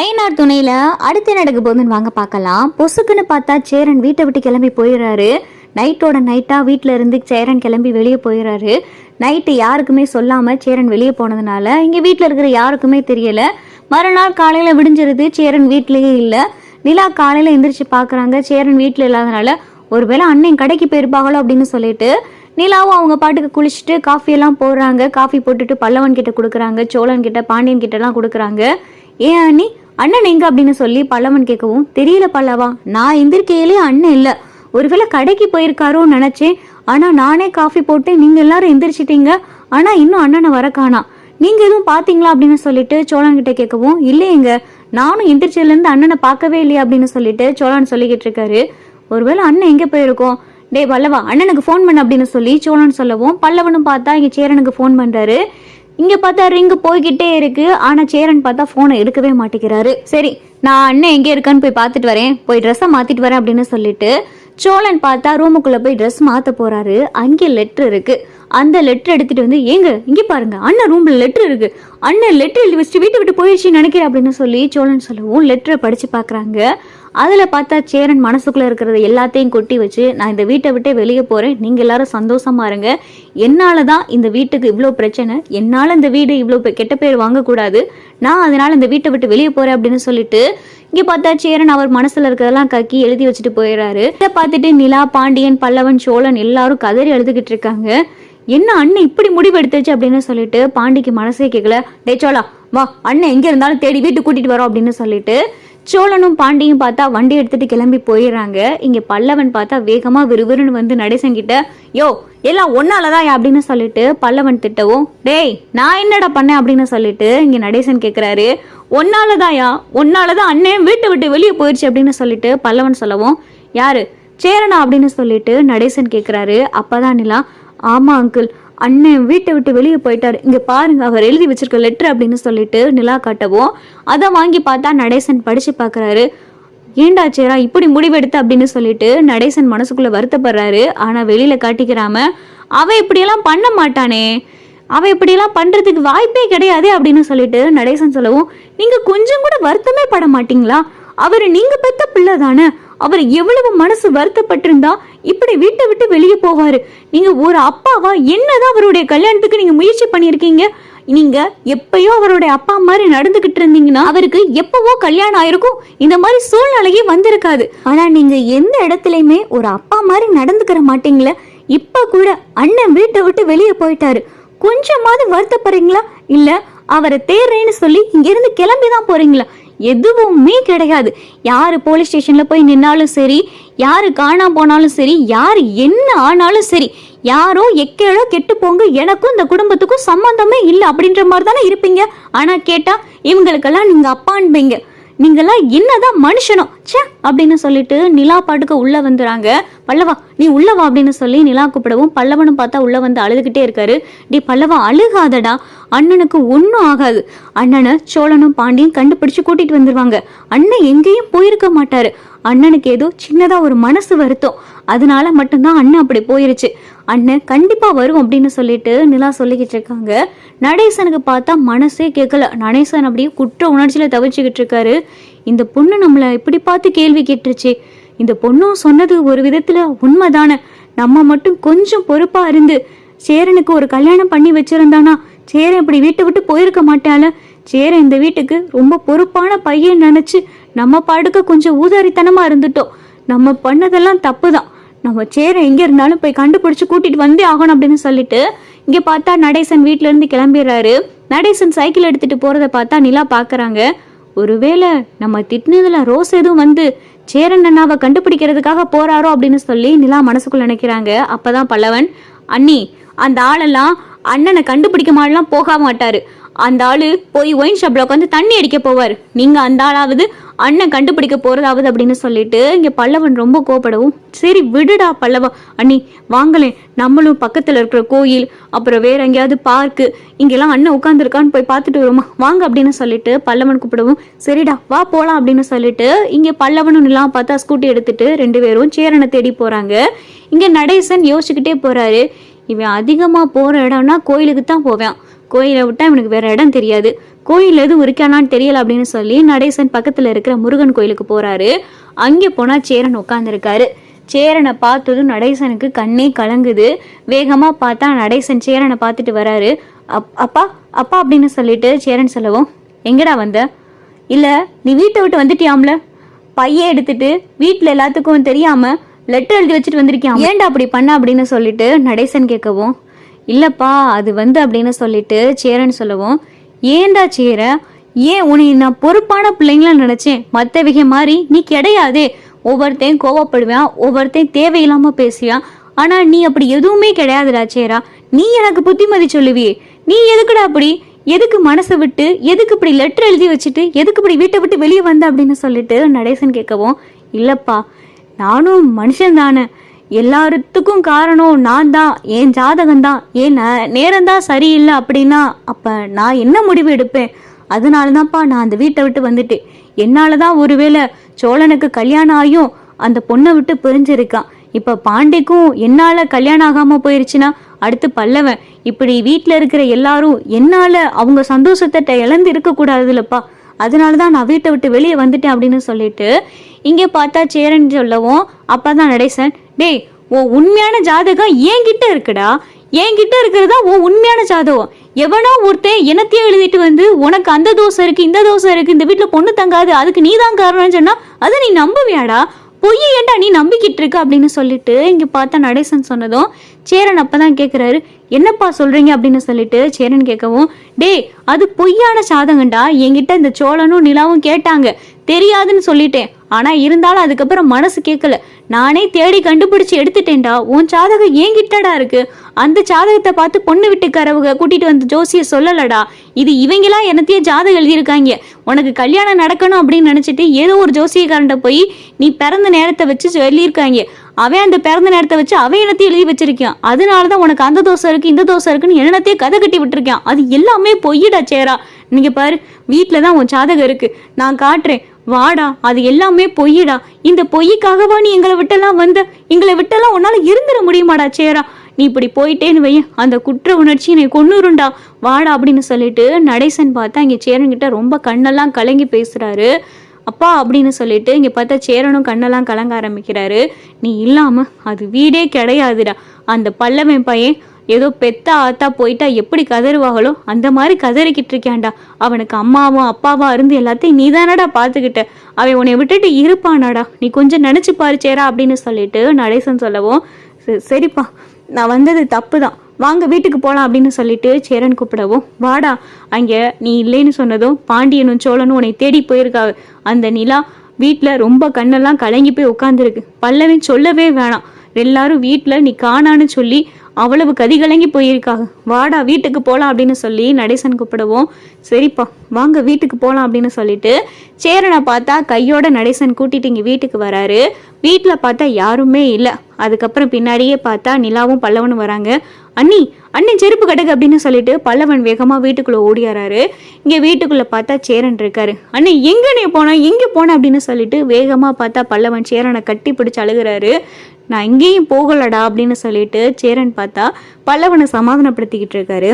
ஐயனார் துணையில அடுத்து நடக்க போகுதுன்னு வாங்க பார்க்கலாம். பொசுக்குன்னு பார்த்தா சேரன் வீட்டை விட்டு கிளம்பி போயிடுறாரு. நைட்டோட நைட்டா வீட்டில் இருந்து சேரன் கிளம்பி வெளியே போயிடுறாரு. நைட்டு யாருக்குமே சொல்லாம சேரன் வெளியே போனதுனால இங்க வீட்டில் இருக்கிற யாருக்குமே தெரியல. மறுநாள் காலையில விடிஞ்சிருது சேரன் வீட்லயே இல்லை. நிலா காலையில எந்திரிச்சு பார்க்குறாங்க சேரன் வீட்டில் இல்லாதனால ஒருவேளை அண்ணன் கடைக்கு போயிருப்பாங்களோ அப்படின்னு சொல்லிட்டு நிலாவும் அவங்க பாட்டுக்கு குளிச்சுட்டு காஃபி எல்லாம் போடுறாங்க. காஃபி போட்டுட்டு பல்லவன் கிட்ட கொடுக்குறாங்க சோழன் கிட்ட பாண்டியன் கிட்ட எல்லாம் கொடுக்குறாங்க. ஏன் அண்ணி? அண்ணன் எங்க அப்படின்னு சொல்லி பல்லவன் கேட்கவும் தெரியல பல்லவா நான் எந்திரிக்கையிலே அண்ணன் இல்ல. ஒருவேளை கடைக்கு போயிருக்காரோன்னு நினைச்சேன். ஆனா நானே காஃபி போட்டு நீங்க எல்லாரும் எந்திரிச்சிட்டீங்க. ஆனா இன்னும் அண்ணனை வர காணா. நீங்க எதுவும் பாத்தீங்களா? அப்படின்னு சொல்லிட்டு சோழன் கிட்ட கேட்கவும் இல்லையேங்க. நானும் எந்திரிச்சதுல இருந்து அண்ணனை பார்க்கவே இல்லையா அப்படின்னு சொல்லிட்டு சோழன் சொல்லிக்கிட்டு இருக்காரு. ஒருவேளை அண்ணன் எங்க போயிருக்கோம்? டேய் பல்லவா அண்ணனுக்கு ஃபோன் பண்ண அப்படின்னு சொல்லி சோழன் சொல்லவும் பல்லவனும் பார்த்தா இங்க சேரனுக்கு ஃபோன் பண்றாரு. இங்க பார்த்தா ரிங்கு போய்கிட்டே இருக்கு. ஆனா சேரன் பார்த்தா போனை எடுக்கவே மாட்டேங்கிறாரு. சரி நான் அண்ணன் எங்க இருக்கான்னு போய் பார்த்துட்டு வரேன். போய் ட்ரெஸ்ஸை மாத்திட்டு வரேன் அப்படின்னு சொல்லிட்டு சோழன் பார்த்தா ரூமுக்குள்ள போய் ட்ரெஸ் மாத்த போறாரு. அங்கே லெட்டர் இருக்கு. அந்த லெட்டர் எடுத்துட்டு வந்து ஏங்க இங்க பாருங்க அண்ணன் ரூம்ல லெட்டர் இருக்கு. அண்ணன் லெட்டர் எழுதி வச்சுட்டு வீட்டை விட்டு போயிடுச்சு நினைக்கிறேன் அப்படின்னு சொல்லி சோழன் சொல்லவும் லெட்டரை படிச்சு பாக்குறாங்க அதில் பார்த்தா சேரன் மனசுக்குள்ளே இருக்கிறத எல்லாத்தையும் கொட்டி வச்சு நான் இந்த வீட்டை விட்டே வெளியே போகிறேன் நீங்கள் எல்லாரும் சந்தோஷமா இருங்க. என்னால் தான் இந்த வீட்டுக்கு இவ்வளோ பிரச்சனை. என்னால் இந்த வீடு இவ்வளோ கெட்ட பேர் வாங்கக்கூடாது. நான் அதனால் இந்த வீட்டை விட்டு வெளியே போகிறேன் அப்படின்னு சொல்லிட்டு இங்கே பார்த்தா சேரன் அவர் மனசில் இருக்கிறதெல்லாம் கக்கி எழுதி வச்சுட்டு போயிடுறாரு இதை பார்த்துட்டு நிலா பாண்டியன் பல்லவன் சோழன் எல்லாரும் கதறி எழுதுகிட்டு இருக்காங்க. என்ன அண்ணன் இப்படி முடிவு எடுத்துச்சு? அப்படின்னு சொல்லிட்டு பாண்டிக்கு மனசே கேட்கல டே சோழா வா அண்ணன் எங்கே இருந்தாலும் தேடி வீட்டுக்கு கூட்டிகிட்டு வரோம் அப்படின்னு சொல்லிட்டு சோழனும் பாண்டியும் பார்த்தா வண்டி எடுத்துட்டு கிளம்பி போயிடுறாங்க. இங்க பல்லவன் பார்த்தா வேகமா விறுவிறுன்னு வந்து நடேசங்கிட்ட யோ எல்லாம் ஒன்னாலதான் அப்படின்னு சொல்லிட்டு பல்லவன் திட்டவும் டேய் நான் என்னடா பண்ணேன்? அப்படின்னு சொல்லிட்டு இங்க நடேசன் கேக்குறாரு. ஒன்னாலதாயா ஒன்னாலதான் அண்ணன் வீட்டை விட்டு வெளியே போயிடுச்சு அப்படின்னு சொல்லிட்டு பல்லவன் சொல்லவும் யாரு? சேரனா? அப்படின்னு சொல்லிட்டு நடேசன் கேக்குறாரு. அப்பதான் நிலா ஆமா அங்கிள் அண்ணன் வீட்டை விட்டு வெளியே போயிட்டாரு. இங்க பாருங்க அவர் எழுதி வச்சிருக்க லெட்டர் அப்படின்னு சொல்லிட்டு நிலா காட்டவும் அதை வாங்கி பார்த்தா நடேசன் படிச்சு பார்க்குறாரு. ஏண்டா சேரா இப்படி முடிவெடுத்து அப்படின்னு சொல்லிட்டு நடேசன் மனசுக்குள்ள வருத்தப்படுறாரு. ஆனா வெளியில காட்டிக்கிறாம அவன் இப்படியெல்லாம் பண்ண மாட்டானே. அவன் இப்படியெல்லாம் பண்றதுக்கு வாய்ப்பே கிடையாது அப்படின்னு சொல்லிட்டு நடேசன் சொல்லவும் நீங்க கொஞ்சம் கூட வருத்தமே பட மாட்டீங்களா? அவர் நீங்க பெத்த பிள்ளை தானே. அவர் எவ்வளவு மனசு வருத்தப்பட்டிருந்தா இப்படி வீட்டை விட்டு வெளியே போவாரு. நீங்க ஒரு அப்பாவா என்னதான் அவருடைய கல்யாணத்துக்கு நீங்க முயற்சி பண்ணியிருக்கீங்க? நீங்க எப்பயோ அவருடைய அப்பா மாதிரி நடந்துகிட்டு இருந்தீங்கன்னா அவருக்கு எப்பவோ கல்யாணம் ஆயிருக்கும். இந்த மாதிரி சூழ்நிலையே வந்திருக்காது. ஆனா நீங்க எந்த இடத்துலயுமே ஒரு அப்பா மாதிரி நடந்துக்கிற மாட்டீங்களே? இப்ப கூட அண்ணன் வீட்டை விட்டு வெளியே போயிட்டாரு. கொஞ்சமாவது வருத்தப்படுறீங்களா? இல்ல அவரை தேடுறேன்னு சொல்லி இங்க இருந்து கிளம்பி தான் போறீங்களா? எதுவுமே கிடையாது. யார் போலீஸ் ஸ்டேஷனில் போய் நின்னாலும் சரி யார் காணாம போனாலும் சரி யார் என்ன ஆனாலும் சரி யாரோ எக்கேடோ கெட்டு போங்க எனக்கும் இந்த குடும்பத்துக்கும் சம்மந்தமே இல்லை அப்படின்ற மாதிரி தானே இருப்பீங்க. ஆனால் கேட்டால் இவங்களுக்கெல்லாம் நீங்கள் அப்பான்பீங்க நீங்களாம் என்னதான் மனுஷனோ ச்சே அப்படின்னு சொல்லிட்டு நிலா பாட்டுக்கு உள்ளே வந்துடுறாங்க. பல்லவா நீ உள்ள வா அப்படின்னு சொல்லி நிலா கூப்பிடவும் பல்லவனும் பார்த்தா உள்ள வந்து அழுதுகிட்டே இருக்காரு. டி பல்லவா அழுகாதடா. அண்ணனுக்கு ஒன்றும் ஆகாது. அண்ணனை சோழனும் பாண்டியும் கண்டுபிடிச்சு கூட்டிட்டு வந்துருவாங்க. அண்ணன் எங்கேயும் போயிருக்க மாட்டாரு. அண்ணனுக்கு ஏதோ சின்னதா ஒரு மனசு வருத்தம். அதனால மட்டும்தான் அண்ணன் அப்படி போயிருச்சு. அண்ணன் கண்டிப்பா வரும் அப்படின்னு சொல்லிட்டு நிலா சொல்லிக்கிட்டு இருக்காங்க. நடேசனுக்கு பார்த்தா மனசே கேட்கல. நடேசன் அப்படியே குற்ற உணர்ச்சியில தவிச்சுக்கிட்டு இருக்காரு. இந்த பொண்ணு நம்மளை இப்படி பார்த்து கேள்வி கேட்டுருச்சு. இந்த பொண்ணும் சொன்னது ஒரு விதத்துல உண்மைதானே? நம்ம மட்டும் கொஞ்சம் பொறுப்பா இருந்து சேரனுக்கு ஒரு கல்யாணம் பண்ணி வச்சிருந்தானா? சேரன் இப்படி வீட்டை விட்டு போயிருக்க மாட்டால சேரன் இந்த வீட்டுக்கு ரொம்ப பொறுப்பான பையன் நினைச்சு நம்ம பாடுக்க கொஞ்சம் ஊதாரித்தனமா இருந்துட்டோம். நம்ம பண்ணதெல்லாம் தப்பு தான் நம்ம சேரன் எங்க இருந்தாலும் போய் கண்டுபிடிச்சு கூட்டிட்டு வந்தே ஆகணும் அப்படின்னு சொல்லிட்டு இங்க பார்த்தா நடேசன் வீட்ல இருந்து கிளம்பிடுறாரு. நடேசன் சைக்கிள் எடுத்துட்டு போறத பார்த்தா நிலா பாக்குறாங்க. ஒருவேளை நம்ம திட்டினதுல ரோஸ் எதுவும் வந்து சேரன் அண்ணாவை கண்டுபிடிக்கிறதுக்காக போறாரோ அப்படின்னு சொல்லி நிலா மனசுக்குள்ள நினைக்கிறாங்க. அப்பதான் பல்லவன் அண்ணி அந்த ஆளெல்லாம் அண்ணனை கண்டுபிடிக்க மாதிரிலாம் போக மாட்டாரு. அந்த ஆளு போய் ஒயின் ஷாப்ல உட்காந்து தண்ணி அடிக்க போவார். நீங்க அந்த ஆளாவது அண்ணன் கண்டுபிடிக்க போறதாவது அப்படின்னு சொல்லிட்டு இங்க பல்லவன் ரொம்ப கோபப்படவும் சரி விடுடா பல்லவா. அண்ணி வாங்கலேன் நம்மளும் பக்கத்துல இருக்கிற கோயில் அப்புறம் வேற எங்கேயாவது பார்க்கு இங்கெல்லாம் அண்ணன் உட்காந்துருக்கான்னு போய் பார்த்துட்டு வருமா வாங்க அப்படின்னு சொல்லிட்டு பல்லவன் கூப்பிடவும். சரிடா வா போலாம் அப்படின்னு சொல்லிட்டு இங்க பல்லவனும் எல்லாம் பார்த்தா ஸ்கூட்டி எடுத்துட்டு ரெண்டு பேரும் சேரனை தேடி போறாங்க. இங்க நடேசன் யோசிச்சுக்கிட்டே போறாரு. இவன் அதிகமாக போகிற இடம்னா கோயிலுக்கு தான் போவான். கோயிலை விட்டால் இவனுக்கு வேற இடம் தெரியாது. கோயில் எதுவும் இருக்கானான்னு தெரியல அப்படின்னு சொல்லி நடேசன் பக்கத்தில் இருக்கிற முருகன் கோயிலுக்கு போகிறாரு அங்கே போனால் சேரன் உட்காந்துருக்காரு சேரனை பார்த்ததும் நடேசனுக்கு கண்ணே கலங்குது. வேகமாக பார்த்தா நடேசன் சேரனை பார்த்துட்டு வராரு. அப் அப்பா அப்பா அப்படின்னு சொல்லிட்டு சேரன் சொல்லவும் எங்கடா வந்த? இல்லை நீ வீட்டை விட்டு வந்துட்டியாம்ல? பையன் எடுத்துட்டு வீட்டில் எல்லாத்துக்கும் தெரியாமல் லெட்டர் எழுதி வச்சுட்டு வந்திருக்கியா ஏன்டா அப்படி பண்ண அப்படின்னு சொல்லிட்டு நடேசன் கேட்கவும் இல்லப்பா அது வந்து அப்படின்னு சொல்லிட்டு சேரன் சொல்லவும் ஏன்டா சேர? ஏன் உன்னை நான் பொறுப்பான பிள்ளைங்கள நினைச்சேன்? மத்தவங்க மாதிரி நீ கிடையாதே. ஒவ்வொருத்தையும் கோவப்படுவேன் ஒவ்வொருத்தையும் தேவையில்லாம பேசுவான் ஆனா நீ அப்படி எதுவுமே கிடையாதுடா சேரா. நீ எனக்கு புத்திமதி சொல்லுவியே. நீ எதுக்குடா அப்படி? எதுக்கு மனசை விட்டு எதுக்கு இப்படி லெட்டர் எழுதி வச்சுட்டு எதுக்கு இப்படி வீட்டை விட்டு வெளியே வந்த? அப்படின்னு சொல்லிட்டு நடேசன் கேட்கவும் இல்லப்பா நானும் மனுஷன் தானே. எல்லாத்துக்கும் காரணம் நான் தான். என் ஜாதகம் தான். ஏன் நேரம் தான் சரியில்லை அப்படின்னா அப்போ நான் என்ன முடிவு எடுப்பேன்? அதனால தான்ப்பா நான் அந்த வீட்டை விட்டு வந்துட்டேன். என்னால தான் ஒருவேளை சோழனுக்கு கல்யாணம் ஆகியும் அந்த பொண்ணை விட்டு பிரிஞ்சிருக்கான். இப்போ பாண்டிக்கும் என்னால் கல்யாணம் ஆகாமல் போயிருச்சுன்னா அடுத்து பல்லவன். இப்படி வீட்டில் இருக்கிற எல்லாரும் என்னால் அவங்க சந்தோஷத்தை இழந்து இருக்கக்கூடாது இல்லைப்பா அதனால தான் நான் வீட்டை விட்டு வெளியே வந்துட்டேன் அப்படின்னு சொல்லிட்டு இங்கே பார்த்தா சேரன் சொல்லவும் அப்பதான் நடேசன். டேய் உன் உண்மையான ஜாதகம் என்கிட்ட இருக்குடா. என்கிட்ட இருக்கிறதா உன் உண்மையான ஜாதகம். எவனோ ஒருத்தன் எனத்தையே எழுதிட்டு வந்து உனக்கு அந்த தோசை இருக்கு இந்த தோசை இருக்கு இந்த வீட்டில் பொண்ணு தங்காது அதுக்கு நீ தான் காரணம்னு சொன்னா அதை நீ நம்புவியாடா? பொய்ய ஏண்டா நீ நம்பிக்கிட்டு இருக்க அப்படின்னு சொல்லிட்டு இங்கே பார்த்தா நடேசன் சொன்னதும் சேரன் அப்போ தான் கேட்குறாரு என்னப்பா சொல்கிறீங்க அப்படின்னு சொல்லிட்டு சேரன் கேட்கவும் டேய் அது பொய்யான சாதகண்டா என்கிட்ட இந்த சோழனும் நிலாவும் கேட்டாங்க. தெரியாதுன்னு சொல்லிட்டேன். ஆனால் இருந்தாலும் அதுக்கப்புறம் மனசு கேட்கல நானே தேடி கண்டுபிடிச்சி எடுத்துட்டேன்டா. உன் ஜாதகம் என்கிட்டடா இருக்கு? அந்த ஜாதகத்தை பார்த்து பொண்ணு வீட்டுக்காரவங்க கூட்டிட்டு வந்து ஜோசிய சொல்லலடா. இது இவங்களா என்னத்தையே ஜாதகம் எழுதியிருக்காங்க. உனக்கு கல்யாணம் நடக்கணும் அப்படின்னு நினச்சிட்டு ஏதோ ஒரு ஜோசியக்காரன்ட்ட போய் நீ பிறந்த நேரத்தை வச்சு சொல்லியிருக்காங்க. அவன் அந்த பிறந்த நேரத்தை வச்சு அவன் என்னத்தையும் எழுதி வச்சிருக்கான். அதனால தான் உனக்கு அந்த தோசை இருக்கு இந்த தோசை இருக்குன்னு என்னத்தையே கதை கட்டி விட்டுருக்கான். அது எல்லாமே பொய்யிடா சேரா. நீங்க பாரு வீட்டில் தான் உன் ஜாதகம் இருக்கு. நான் காட்டுறேன். வாடா அது எல்லாமே பொய்யடா. இந்த பொய்யிக்காகவா நீ எங்களை விட்டெல்லாம் வந்த? எங்களை விட்டெல்லாம் உன்னால இருந்துட முடியுமாடா சேரா? நீ இப்படி போயிட்டேன்னு வை அந்த குற்ற உணர்ச்சி என்னை கொன்னுருண்டா. வாடா அப்படின்னு சொல்லிட்டு நடேசன் பார்த்தா இங்கே சேரன்கிட்ட ரொம்ப கண்ணெல்லாம் கலங்கி பேசுறாரு. அப்பா அப்படின்னு சொல்லிட்டு இங்கே பார்த்தா சேரனும் கண்ணெல்லாம் கலங்க ஆரம்பிக்கிறாரு. நீ இல்லாம அது வீடே கிடையாதுடா. அந்த பல்லவன் பையன் ஏதோ பெத்த ஆத்தா போயிட்டா எப்படி கதறுவாங்களோ அந்த மாதிரி கதறிக்கிட்டு இருக்கியாண்டா. அவனுக்கு அம்மாவும் அப்பாவும் இருந்து எல்லாத்தையும் நீ தானடா பார்த்துக்கிட்ட. அவன் உன்னை விட்டுட்டு இருப்பானாடா. நீ கொஞ்சம் நினச்சி பாரு சேரா அப்படின்னு சொல்லிட்டு நடேசன் சொல்லவும் "சரி- சரிப்பா நான் வந்தது தப்பு தான் வாங்க வீட்டுக்கு போகலாம் அப்படின்னு சொல்லிட்டு சேரன் கூப்பிடவும் வாடா அங்கே நீ இல்லைன்னு சொன்னதும் பாண்டியனும் சோழனும் உன்னை தேடி போயிருக்காங்க அந்த நிலா வீட்டில் ரொம்ப கண்ணெல்லாம் கலங்கி போய் உட்காந்துருக்கு பல்லவன் சொல்லவே வேணாம். எல்லாரும் வீட்டில் நீ காணான்னு சொல்லி அவ்வளவு கதி கலங்கி போயிருக்காங்க. வாடா வீட்டுக்கு போகலாம் அப்படின்னு சொல்லி நடேசன் கூப்பிடவும். சரிப்பா வாங்க வீட்டுக்கு போகலாம் அப்படின்னு சொல்லிட்டு சேரனை பார்த்தா கையோட நடேசன் கூட்டிட்டு இங்கே வீட்டுக்கு வராரு. வீட்டில் பார்த்தா யாருமே இல்லை. அதுக்கப்புறம் பின்னாடியே பார்த்தா நிலாவும் பல்லவனும் வராங்க. அண்ணி அண்ணன் செருப்பு கட்டுக்கு அப்படின்னு சொல்லிட்டு பல்லவன் வேகமாக வீட்டுக்குள்ளே ஓடியாராரு. இங்கே வீட்டுக்குள்ளே பார்த்தா சேரன் இருக்காரு. அண்ணன் எங்கே நீ போன? எங்கே போன அப்படின்னு சொல்லிட்டு வேகமாக பார்த்தா பல்லவன் சேரனை கட்டி பிடிச்சி அழுகுறாரு. நான் எங்கேயும் போகலடா அப்படின்னு சொல்லிட்டு சேரன் பார்த்தா பல்லவனை சமாதானப்படுத்திக்கிட்டு இருக்காரு.